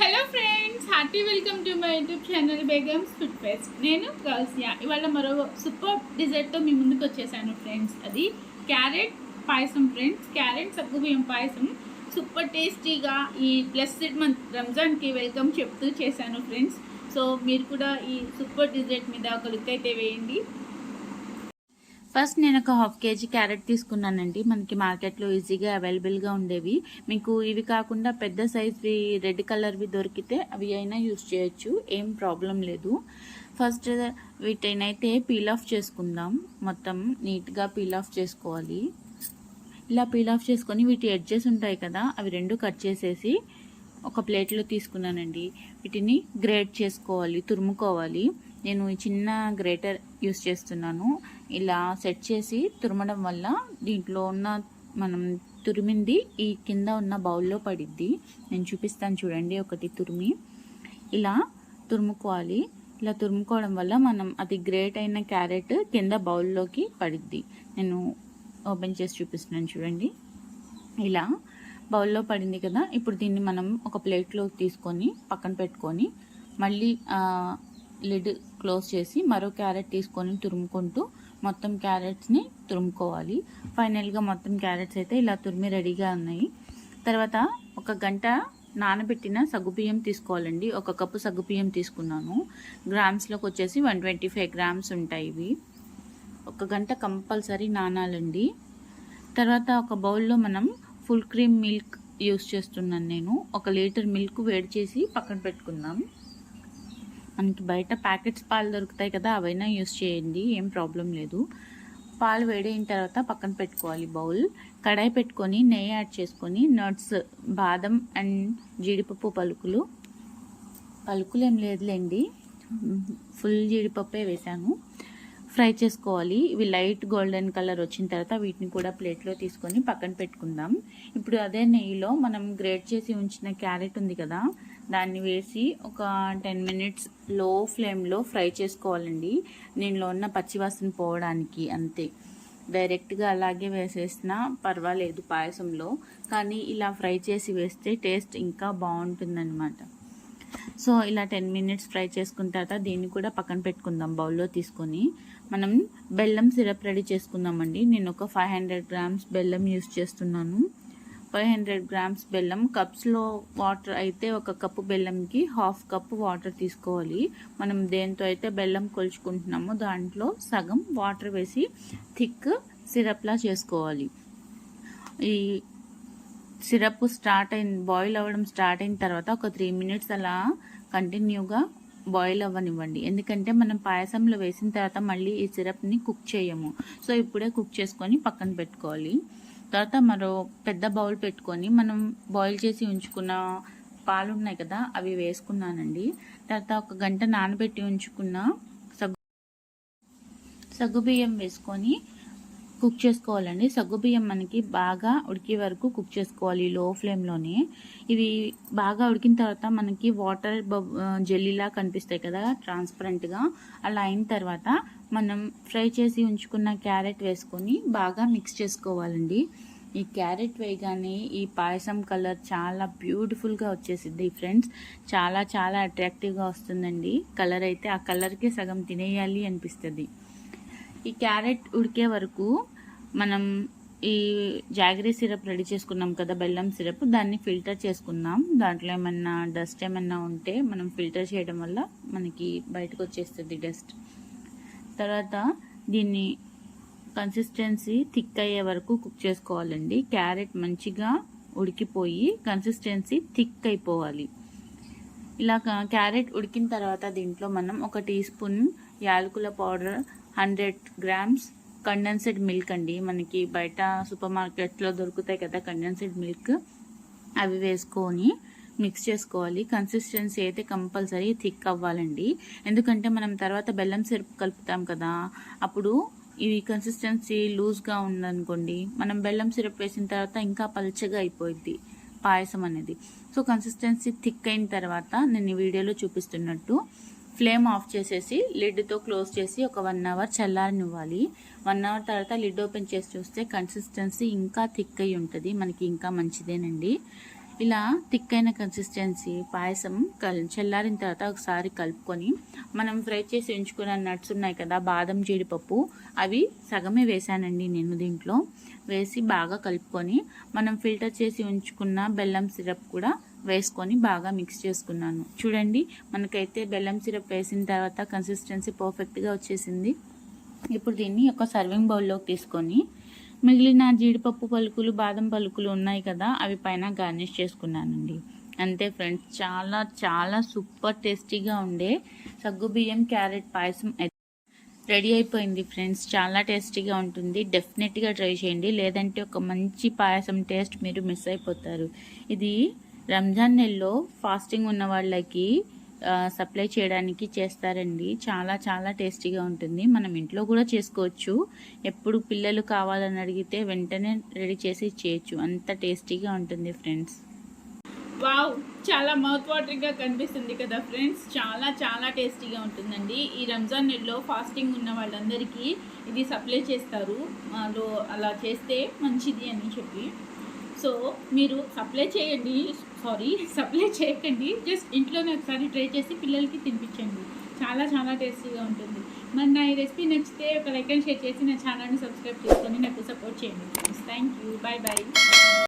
Hello friends hearty welcome to my YouTube channel Begums food fest నేను గౌసియా ఇవాళ మరో super డిజర్ట్తో మీ ముందుకు వచ్చేసాను ఫ్రెండ్స్ అది క్యారెట్ పాయసం ఫ్రెండ్స్ క్యారెట్ సగ్గుబియ్యం పాయసం. సూపర్ టేస్టీగా ఈ బ్లెస్డ్ మంత్ రంజాన్కి వెల్కమ్ చెప్తూ చేశాను ఫ్రెండ్స్ సో మీరు కూడా ఈ సూపర్ డిజర్ట్ మీద ఒక లుక్ అయితే వేయండి. ఫస్ట్ నేను ఒక హాఫ్ కేజీ క్యారెట్ తీసుకున్నానండి. మనకి మార్కెట్లో ఈజీగా అవైలబుల్గా ఉండేవి. మీకు ఇవి కాకుండా పెద్ద సైజ్వి రెడ్ కలర్వి దొరికితే అవి అయినా యూజ్ చేయొచ్చు. ఏం ప్రాబ్లం లేదు. ఫస్ట్ వీటినైతే పీల్ ఆఫ్ చేసుకుందాం. మొత్తం నీట్గా పీల్ ఆఫ్ చేసుకోవాలి. ఇలా పీల్ ఆఫ్ చేసుకొని వీటి ఎడ్జెస్ ఉంటాయి కదా అవి రెండు కట్ చేసేసి ఒక ప్లేట్లో తీసుకున్నానండి. వీటిని గ్రేట్ చేసుకోవాలి తురుముకోవాలి. నేను ఈ చిన్న గ్రేటర్ యూస్ చేస్తున్నాను. ఇలా సెట్ చేసి తురమడం వల్ల దీంట్లో ఉన్న మనం తురిమింది ఈ కింద ఉన్న బౌల్లో పడిద్ది. నేను చూపిస్తాను చూడండి ఒకటి తురిమి. ఇలా తురుముకోవాలి. ఇలా తురుముకోవడం వల్ల మనం అది గ్రేట్ అయిన క్యారెట్ కింద బౌల్లోకి పడిద్ది. నేను ఓపెన్ చేసి చూపిస్తున్నాను చూడండి. ఇలా బౌల్లో పడింది కదా ఇప్పుడు దీన్ని మనం ఒక ప్లేట్లో తీసుకొని పక్కన పెట్టుకొని మళ్ళీ లిడ్ క్లోజ్ చేసి మరో క్యారెట్ తీసుకొని తురుముకుంటూ మొత్తం క్యారెట్స్ని తురుముకోవాలి. ఫైనల్గా మొత్తం క్యారెట్స్ అయితే ఇలా తురిమి రెడీగా ఉన్నాయి. తర్వాత ఒక గంట నానబెట్టిన సగ్గుబియ్యం తీసుకోవాలండి. ఒక కప్పు సగ్గుబియ్యం తీసుకున్నాను. గ్రామ్స్లోకి వచ్చేసి వన్ ట్వంటీ ఫైవ్ గ్రామ్స్ ఉంటాయి ఇవి. ఒక గంట కంపల్సరీ నానాలండి. తర్వాత ఒక బౌల్లో మనం ఫుల్ క్రీమ్ మిల్క్ యూస్ చేస్తున్నాను నేను. ఒక లీటర్ మిల్క్ వేడి చేసి పక్కన పెట్టుకుందాం. మనకి బయట ప్యాకెట్స్ పాలు దొరుకుతాయి కదా అవైనా యూస్ చేయండి ఏం ప్రాబ్లం లేదు. పాలు వేడైన తర్వాత పక్కన పెట్టుకోవాలి బౌల్. కడాయి పెట్టుకొని నెయ్యి యాడ్ చేసుకొని నట్స్ బాదం అండ్ జీడిపప్పు పలుకులు. పలుకులు ఏం లేదులేండి. ఫుల్ జీడిపప్పే వేసాను ఫ్రై చేసుకోవాలి. ఇవి లైట్ గోల్డెన్ కలర్ వచ్చిన తర్వాత వీటిని కూడా ప్లేట్లో తీసుకొని పక్కన పెట్టుకుందాం. ఇప్పుడు అదే నెయ్యిలో మనం గ్రేట్ చేసి ఉంచిన క్యారెట్ ఉంది కదా దాన్ని వేసి ఒక టెన్ మినిట్స్లో ఫ్లేమ్లో ఫ్రై చేసుకోవాలండి. దీనిలో ఉన్న పచ్చివాసన పోవడానికి అంతే. డైరెక్ట్గా అలాగే వేసేసినా పర్వాలేదు పాయసంలో కానీ ఇలా ఫ్రై చేసి వేస్తే టేస్ట్ ఇంకా బాగుంటుందన్నమాట. సో ఇలా టెన్ మినిట్స్ ఫ్రై చేసుకున్న తర్వాత దీన్ని కూడా పక్కన పెట్టుకుందాం బౌల్లో తీసుకొని. మనం బెల్లం సిరప్ రెడీ చేసుకుందామండి. నేను ఒక ఫైవ్ హండ్రెడ్ గ్రామ్స్ బెల్లం యూస్ చేస్తున్నాను. ఫైవ్ హండ్రెడ్ గ్రామ్స్ బెల్లం కప్స్లో వాటర్ అయితే ఒక కప్పు బెల్లంకి హాఫ్ కప్ వాటర్ తీసుకోవాలి. మనం దేంతో అయితే బెల్లం కొలుచుకుంటున్నామో దాంట్లో సగం వాటర్ వేసి థిక్ సిరప్లా చేసుకోవాలి. ఈ సిరప్ స్టార్ట్ అయిన బాయిల్ అవ్వడం స్టార్ట్ అయిన తర్వాత ఒక త్రీ మినిట్స్ అలా కంటిన్యూగా బాయిల్ అవ్వనివ్వండి. ఎందుకంటే మనం పాయసంలో వేసిన తర్వాత మళ్ళీ ఈ సిరప్ని కుక్ చేయము. సో ఇప్పుడే కుక్ చేసుకొని పక్కన పెట్టుకోవాలి. తర్వాత మరో పెద్ద బౌల్ పెట్టుకొని మనం బాయిల్ చేసి ఉంచుకున్న పాలు ఉన్నాయి కదా అవి వేసుకున్నానండి. తర్వాత ఒక గంట నానబెట్టి ఉంచుకున్న సగ్గు సగ్గుబియ్యం వేసుకొని కుక్ చేసుకోవాలండి. సగ్గుబియ్యం మనకి బాగా ఉడికే వరకు కుక్ చేసుకోవాలి లో ఫ్లేమ్లోనే. ఇవి బాగా ఉడికిన తర్వాత మనకి వాటర్ జెల్లీలా కనిపిస్తాయి కదా ట్రాన్స్పరెంట్గా. అలా అయిన తర్వాత మనం ఫ్రై చేసి ఉంచుకున్న క్యారెట్ వేసుకొని బాగా మిక్స్ చేసుకోవాలండి. ఈ క్యారెట్ వేయగానే ఈ పాయసం కలర్ చాలా బ్యూటిఫుల్గా వచ్చేసిద్ది ఫ్రెండ్స్. చాలా చాలా అట్రాక్టివ్గా వస్తుందండి. కలర్ అయితే ఆ కలర్కే సగం తినేయాలి అనిపిస్తుంది. ఈ క్యారెట్ ఉడికే వరకు మనం ఈ జాగరీ సిరప్ రెడీ చేసుకున్నాం కదా బెల్లం సిరప్. దాన్ని ఫిల్టర్ చేసుకుందాం. దాంట్లో ఏమన్నా డస్ట్ ఏమన్నా ఉంటే మనం ఫిల్టర్ చేయడం వల్ల మనకి బయటకు వచ్చేస్తుంది డస్ట్. తర్వాత దీన్ని కన్సిస్టెన్సీ థిక్ అయ్యే వరకు కుక్ చేసుకోవాలండి. క్యారెట్ మంచిగా ఉడికిపోయి కన్సిస్టెన్సీ థిక్ అయిపోవాలి. ఇలా క్యారెట్ ఉడికిన తర్వాత దీంట్లో మనం ఒక టీ స్పూన్ యాలకుల powder hundred grams condensed milk అండి. మనకి బయట సూపర్ మార్కెట్లో దొరుకుతాయి కదా కండెన్స్డ్ మిల్క్ అవి వేసుకొని మిక్స్ చేసుకోవాలి. కన్సిస్టెన్సీ అయితే కంపల్సరీ థిక్ అవ్వాలండి. ఎందుకంటే మనం తర్వాత బెల్లం సిరప్ కలుపుతాం కదా. అప్పుడు ఇవి కన్సిస్టెన్సీ లూజ్గా ఉందనుకోండి మనం బెల్లం సిరప్ వేసిన తర్వాత ఇంకా పల్చగా అయిపోయింది పాయసం అనేది. సో కన్సిస్టెన్సీ థిక్ అయిన తర్వాత నేను ఈ వీడియోలో చూపిస్తున్నట్టు ఫ్లేమ్ ఆఫ్ చేసేసి లిడ్తో క్లోజ్ చేసి ఒక వన్ అవర్ చల్లారనివ్వాలి. వన్ అవర్ తర్వాత లిడ్ ఓపెన్ చేసి చూస్తే కన్సిస్టెన్సీ ఇంకా థిక్ అయి ఉంటుంది. మనకి ఇంకా మంచిదేనండి. ఇలా థిక్ అయిన కన్సిస్టెన్సీ పాయసం కల్ చల్లారిన తర్వాత ఒకసారి కలుపుకొని మనం ఫ్రై చేసి ఉంచుకున్న నట్స్ ఉన్నాయి కదా బాదం జీడిపప్పు అవి సగమే వేసానండి నేను దీంట్లో. వేసి బాగా కలుపుకొని మనం ఫిల్టర్ చేసి ఉంచుకున్న బెల్లం సిరప్ కూడా వేసుకొని బాగా మిక్స్ చేసుకున్నాను. చూడండి మనకైతే బెల్లం సిరప్ వేసిన తర్వాత కన్సిస్టెన్సీ పర్ఫెక్ట్గా వచ్చేసింది. ఇప్పుడు దీన్ని ఒక సర్వింగ్ బౌల్లోకి తీసుకొని మిగిలిన జీడిపప్పు పలుకులు బాదం పలుకులు ఉన్నాయి కదా అవి పైన గార్నిష్ చేసుకున్నానండి. అంతే ఫ్రెండ్స్ చాలా చాలా సూపర్ టేస్టీగా ఉండే సగ్గుబియ్యం క్యారెట్ పాయసం రెడీ అయిపోయింది ఫ్రెండ్స్ చాలా టేస్టీగా ఉంటుంది. డెఫినెట్గా ట్రై చేయండి. లేదంటే ఒక మంచి పాయసం టేస్ట్ మీరు మిస్ అయిపోతారు. ఇది రంజాన్ నెలలో ఫాస్టింగ్ ఉన్న వాళ్ళకి సప్లై చేయడానికి చేస్తారండి. చాలా చాలా టేస్టీగా ఉంటుంది. మనం ఇంట్లో కూడా చేసుకోవచ్చు. ఎప్పుడు పిల్లలు కావాలని అడిగితే వెంటనే రెడీ చేసి చేయొచ్చు అంత టేస్టీగా ఉంటుంది ఫ్రెండ్స్. వావ్! చాలా మౌత్ వాటరింగ్గా కనిపిస్తుంది కదా ఫ్రెండ్స్. చాలా చాలా టేస్టీగా ఉంటుందండి. ఈ రంజాన్ నెలలో ఫాస్టింగ్ ఉన్న వాళ్ళందరికీ ఇది సప్లై చేస్తారు. వాళ్ళు అలా చేస్తే మంచిది అని చెప్పి. సో మీరు సప్లై చేయండి. సారీ సప్లై చేయకండి. జస్ట్ ఇంట్లోనే ఒకసారి ట్రై చేసి పిల్లలకి తినిపించండి. చాలా చాలా టేస్టీగా ఉంటుంది. మరి నా ఈ రెసిపీ నచ్చితే ఒక లైక్ అండ్ షేర్ చేసి నా ఛానల్ని సబ్స్క్రైబ్ చేసుకొని నాకు సపోర్ట్ చేయండి థ్యాంక్ యూ బాయ్ బాయ్